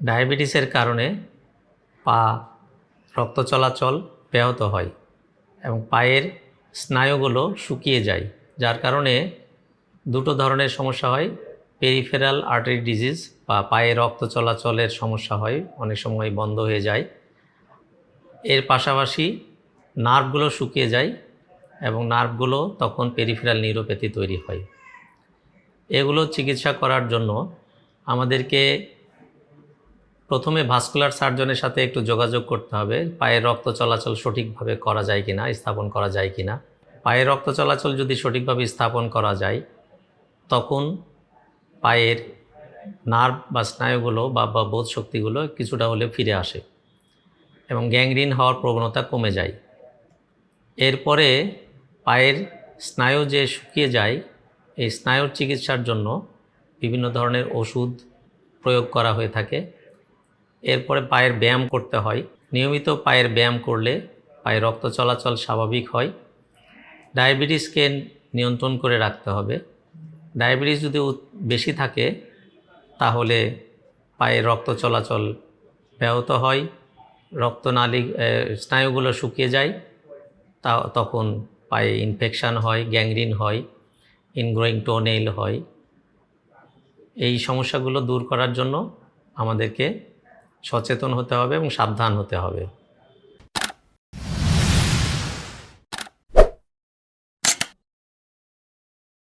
ডায়াবেটিসের কারণে পা রক্ত চলাচল ব্যাহত হয় এবং পায়ের স্নায়ুগুলো শুকিয়ে যায়, যার কারণে দুটো ধরনের সমস্যা হয়। পেরিফেরাল আর্টারি ডিজিজ বা পায়ে রক্ত চলাচলের সমস্যা হয়, অনেক সময় বন্ধ হয়ে যায়। এর পাশাপাশি নার্ভগুলো শুকিয়ে যায় এবং নার্ভগুলো তখন পেরিফেরাল নিউরোপ্যাথি তৈরি হয়। এগুলো চিকিৎসা করার জন্য আমাদেরকে প্রথমে ভাস্কুলার সার্জনের সাথে একটু যোগাযোগ করতে হবে, পায়ের রক্ত চলাচল সঠিকভাবে করা যায় কি না স্থাপন করা যায় কিনা। পায়ের রক্ত চলাচল যদি সঠিকভাবে স্থাপন করা যায়, তখন পায়ের নার্ভ বা স্নায়ুগুলো বা বা বোধ শক্তিগুলো কিছুটা হলে ফিরে আসে এবং গ্যাংরিন হওয়ার প্রবণতা কমে যায়। এরপরে পায়ের স্নায়ু যে শুকিয়ে যায়, এই স্নায়ুর চিকিৎসার জন্য বিভিন্ন ধরনের ওষুধ প্রয়োগ করা হয়ে থাকে। এরপরে পায়ের ব্যায়াম করতে হয়। নিয়মিত পায়ের ব্যায়াম করলে পায়ের রক্ত চলাচল স্বাভাবিক হয়। ডায়াবেটিসকে নিয়ন্ত্রণ করে রাখতে হবে। ডায়াবেটিস যদি বেশি থাকে, তাহলে পায়ের রক্ত চলাচল ব্যাহত হয়। রক্তনালী স্নায়ুগুলো শুকিয়ে যায়। তা, তখন পায়ে ইনফেকশান হয় গ্যাংরিন হয় ইনগ্রোয়িং টোনেল হয়। এই সমস্যাগুলো দূর করার জন্য আমাদেরকে সচেতন হতে হবে এবং সাবধান হতে হবে।